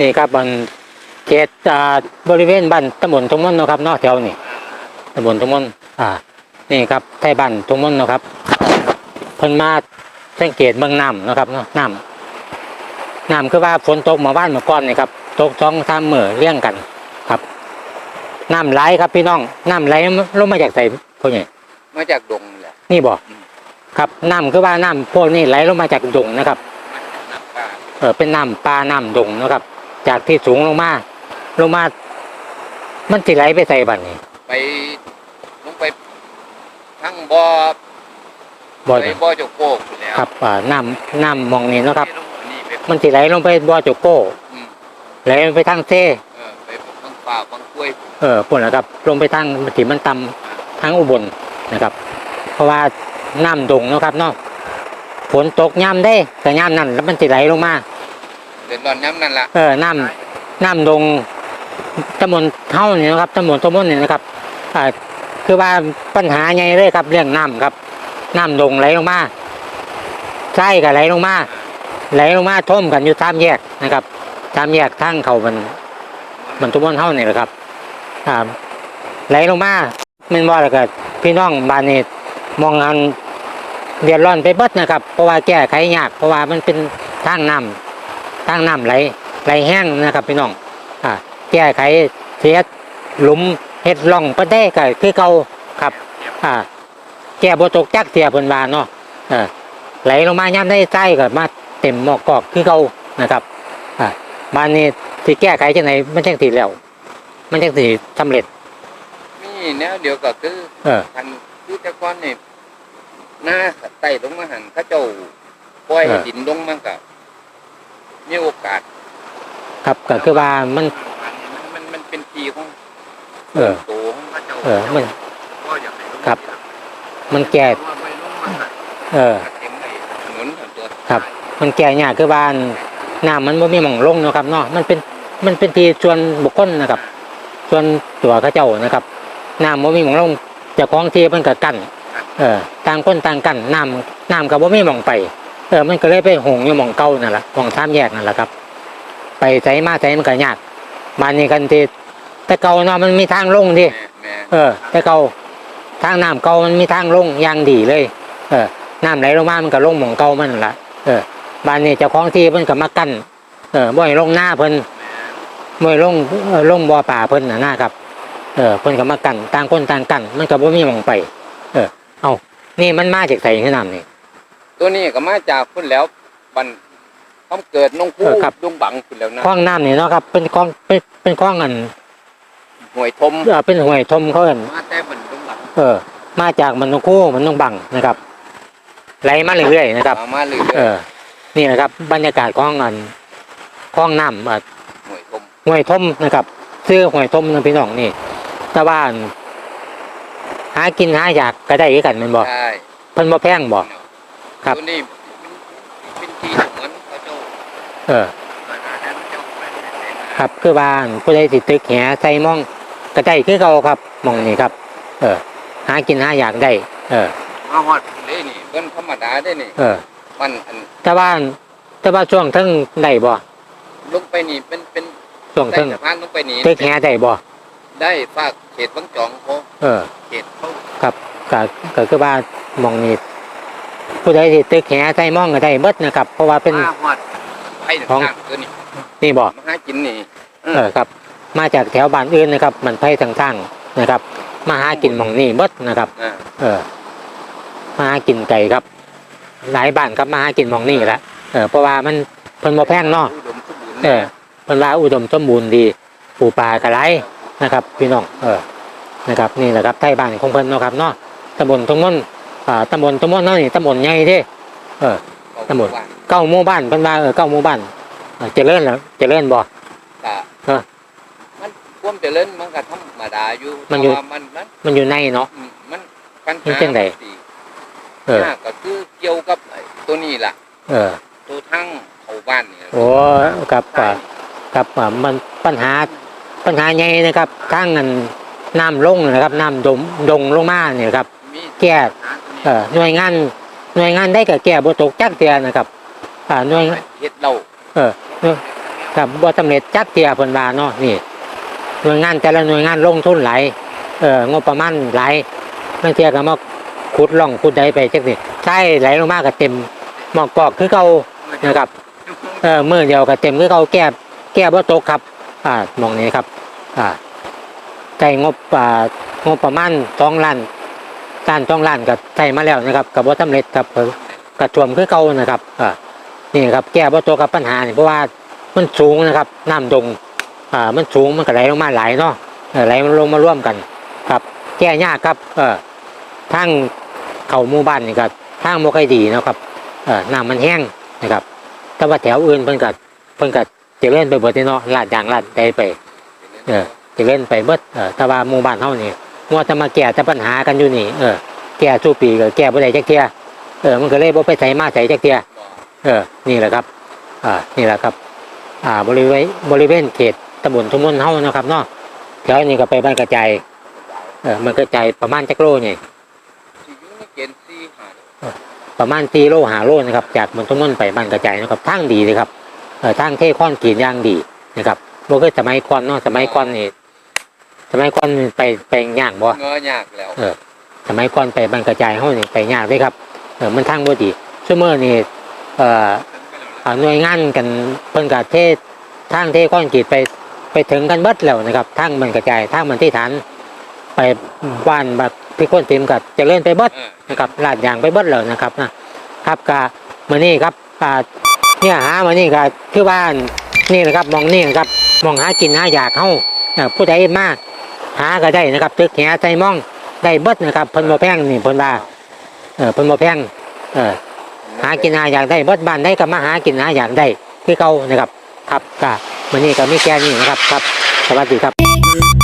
นี่ครับมันเขตอ่าบริเวณบ้านตำบลทุ่งมนเนาะครับเนอกแถวนี่ตำบลทุ่งมนอ่า นี่ครับไทยบ้านทุ่งมนเนาะครับเพิ่นมาสังเกตเมืองน้ำเนาะครับเนาะน้ำน้ำคือว่าฝนตกเมาบ้านเมื่อก่อนนี่ครับตกสองสามมื้อเลี้ยงกันครับน้ำไหลครับพี่น้องน้ำไหลลงมาจากใส่พวกนี้มาจากดงแหละนี่บ่ครับน้ำคือว่าน้ำพวกนี้ไหลลงมาจากดงนะครับน้ำป่าเออเป็นน้ำปลาน้ำดงนะครับ จากที่สูงลงมาลงมา มันสิไหลไปใส่บัดนี้ไปลงไปทั้งบ่อบ่อไปบ่อเจ้าโกกอยู่แล้วครับอ่าน้ำน้ำมองนี้เนาะครับลงอันนี่ไปมันสิไหลลงไปบ่อโจโก้อืมไหลลงไปทางเซ่เออไปบางป่าบางกล้วยเออปุ่นนะครับลงไปทางที่มันต่ำทางอุบลนะครับ เพราะว่าน้ำดงเนาะครับเนาะฝนตกย่ำได้แต่ย่ำนั่นแล้วมันสิไหลลงมา เดินตอนย้ำนั่นละเออน้ำน้ำดงตำบลเท่านี่นะครับตำบลตำบลนี่นะครับอ่าคือว่าปัญหาใหญ่เลยครับ เรื่องน้ำครับน้ำดงไหลลงมาใช่ก็ไหลลงมาไหลลงมาท่วมกันอยู่ตามแยกนะครับตามแยกทางเขามัน มันตำบลเท่านี่แหละครับอ่าไหลลงมาแมันว่าแล้วก็พี่น้องบ้านนี้มองงานเดือดร้อนไปเบิดนะครับ เพราะว่าแก้ไขยากเพราะว่ามันเป็นทางน้ำ ทางน้ำไหลไหลแห้งนะครับพี่น้องอ่าแก้ไขเสียหลุมเฮ็ดร่องประเด้ก็คือเก่าครับอ่าแก้บ่ตกจักเสียเพิ่นว่าเนาะเออไหลลงมาย่ำได้ใต้ก็มาเต็มหมอกกอกคือเก่านะครับอ่าบ้านนี้สิแก้ไขจังไหนมันจังสิแล้ว มันจังสิสำเร็จมีแนวเดียวก็คือเออทันคือแต่ก่อนนี่หน้าไต่ลงมาหันเขาเจ้าปล่อยให้เออดินลงมันก็ มีโอกาสครับก็คือว่ามัน มันมันมันเป็นทีของเออ โตของพระเจ้าเออมัน ก็อยากให้ลงครับ มันแก้เพราะว่าไม่ลงมาเออ เต็มเลยถนนส่วนตัวครับ มันแก่ยากคือว่าน้ำมันบ่มีหม่องลงเนาะครับเนาะมันเป็นมันเป็นที่ส่วนบุคคลนะครับ ส่วนตัวเขาเจ้านะครับน้ำบ่มีหม่องลงเจ้าของที่มันก็กั้นเออต่างคนต่างกั้นน้ำน้ำก็บ่มีหม่องไป เออมันก็เลยไปหงอยู่หม่องเก่านั่นแหละหม่องสามแยกนั่นแหละครับ ไปไสมาไสมันก็ยากบ้านนี้กันที่แต่เก่าเนาะมันมีทางลงดิแม่แม่เออ แต่เก่าทางน้ำเก่ามันมีทางลงอย่างดีเลย เออน้ำไหลลงมามันก็ลงหม่องเก่ามันนั่นละเออบ้านนี้เจ้าของที่เพิ่นก็มากั้นเออบ่ให้ลงหน้าเพิ่นบ่ให้ลงเออลงบ่อป่าเพิ่นน่ะนะครับ เออเพิ่นก็มากั้นต่างคนต่างกั้นมันก็บ่มีหม่องไป เออ เอานี่มันมาจากไสคือน้ำนี่ ตัวนี้ก็มาจากพุ่นแล้วบันคำเกิดนงคู่เออครับ ดงบังพุ่นแล้วนะคลองน้ำนี่เนาะครับ เป็นคลองเป็นเป็นคลองอันห่วยทมเออเป็นห้วยทมเขาเอิ้น มาแต่บันดงบังเออ มาจากมันนงคู่มันนงบังนะครับไหลมาเรื่อยๆนะครับ มามาเลยเออ นี่นะครับ บรรยากาศของอันคลองน้ำอะห่วยทมห้วยทมนะครับซื้อห้วยทมนะพี่น้องนี่แต่ว่าอันหากินหาอยากก็ได้คือกันแมันบอกใช่เพิ่นบ่แพงบอก ครับตัวนี้เป็นที่เหมือนพระเจ้าเออพระเจ้าไม่ได้เป็นครับคือว่าอันผู้ใดสิตึกแหใส่หมองก็ได้คือเก่าครับหมองนี่ครับ เออ หากินหาอยากได้ เออมาฮอดเลยนี่เพิ่นธรรมดาได้นี่ เออ มันอันแต่ว่าแต่ว่าช่วงเทั้งได้บ่ลงไปนี่เป็นเป็นช่วงได้เทั้งสะพานลงไปนี่ตึกแหได้บ่ได้ฝากเขตบางจองเขาเออ เขตเขาครับก็ก็คือว่าหมองนี้ ผู้ใดสิตึกแหใส่หมองก็ได้เบิดนะครับ เพราะว่าเป็น มาฮอดไผ่ของ ต่างๆตัวนี้นี่บ่มาหากินนี่เออครับ มาจากแถวบ้านอื่นนะครับ มันไผ่ทางทางๆนะครับ มาหากินหมองนี่เบิดนะครับอ่าเออ มาหากินไก่ครับ หลายบ้านครับมาหากินหมองนี่แหละเออเพราะว่ามันเพิ่นบ่แพงเนาะ อุดมสมบูรณ์เออเพิ่นว่าอุดมสมบูรณ์ดีปูปลากระไรนะครับ พี่น้องเออนะครับ นี่แหละครับไทยบ้านของเพิ่นเนาะครับเนาะตำบลตรงนั้น อ่าตำบลตรงนั้นนี่ตำบลใหญ่เด้เออ ตำบลว่าเก้าหมู่บ้านเพิ่นว่าเออเก้าหมู่บ้านเออเจริญแล้วเจริญบ่ ก็เออมันความเจริญมันก็ธรรมดาอยู่มันอยู่ แต่ว่ามันมันมันอยู่ในเนาะ อืมมันปัญมันหาจังใด สิเออ ยากก็คือเกี่ยวกับไอ้ตัวนี้ล่ะ เออ ตัวทั้งเขาบ้านนี่โอ้กับอ่ากับอ่ามันปัญหาปัญหาใหญ่นะครับทางนั้นน้ำลงนะครับน้ำดมดงลงมาเนี่ยครับ มีแก้ปัญหาตัวนี้เออ หน่วยงานหน่วยงานได้กับแก้บ่ตกจักเตียนะครับอ่าหน่วยเฮ็ดเราเออหน่วยกับบ่สำเร็จจักเทียเพิ่นว่าเนาะนี่ หน่วยงานแต่ละหน่วยงานลงทุนหลายเอ่องบประมาณหลายบางเทียก็มาขุดร่องขุดใดไปจักนี่ใช่ไหลลงมาก็เต็มหมอกกอกคือเก่านะครับเออมือเดียวก็เต็มคือเก่าแก้แก้บ่ตกครับ อ่ามองนี้ครับ อ่าใช้งบอ่างบประมาณสองล้าน การต้องล้านก็ใช้มาแล้วนะครับกับบ่สำเร็จครับกระท่วมคือเก่านะครับอ่านี่ครับแก้บ่ตกกับปัญหาเนี่ยเพราะว่ามันสูงนะครับน้ำดงอ่ามันสูงมันก็ไหลลงมาหลายเนาะไหลมันลงมาร่วมกัน ครับ แก้ยากครับเออทางเขาหมู่บ้านนี่ก็ทางบ่ค่อยดีนะครับเออน้ำมันแห้งนะครับ แต่ว่าแถวอื่นเพิ่นก็เพิ่นก็เจริญไปเบิดเนาะลาดยางลาดใดไป เออเจริญไปเบิดเออแต่ว่าหมู่บ้านเฮานี่ มัวแต่มาแก้แต่ปัญหากันอยู่นี่ เออ แก้สู้ปีก็แก้บ่ได้จักเทียเออ มันก็เลยบ่ไปใส่มาใส่จักเทียเออ นี่แหละครับ อ่า นี่แหละครับ อ่า บริเวณบริเวณเขตตำบลทุ่งมนเฮานะครับเนาะแถวนี้ก็ไปบ้านกระจายเออ มันกระจายประมาณจักโลนี่ที่อยู่ในเกณฑ์สี่หาประมาโลนะครับ จากบนทุ่งมนไปบ้านกระจายนะครับทางดีเลยครับ เออทางเทคอนกีดย่างดีนะครับบ่คือสมัยก่อนเนาะสมัยก่อนนี่ สมัยก่อนนี่ไปไปย่างบ่เงอยากแล้วสมัยก่อนไปบ้านกระจายเฮานี่ไปยากเลยครับเออมันทางบ่ดีซุมื้อนี่เอ่ออ่าหน่วยงานกันเพิ่นกับเทศทางเทคอนกรีตไปไปถึงกันเบิดแล้วนะครับทางมันกระจายทางมันที่ฐานไปบ้านบักพี่คนติมกับเจริญไปเบิดเออนะครับลาดยางไปเบิดแล้วนะครับนะครับกะมื้อนี้ครับอ่าเนี่ยหามื้อนี้ก็คือบ้านนี่นะครับมองนี่นะครับมองหากินหาอยากเฮาเอ่อผู้ใดมา หาก็ได้นะครับ ตึกแหใส่มองได้เบิดนะครับเพิ่นบ่แพงนี่เพิ่นว่าเออเพิ่นบ่แพงเออหากินหาอยากได้เบิดบ้านได้ก็มาหากินหาอยากได้ที่เก่านะครับ ครับก็วันนี้ก็มีแค่นี้นะครับครับ สวัสดีครับ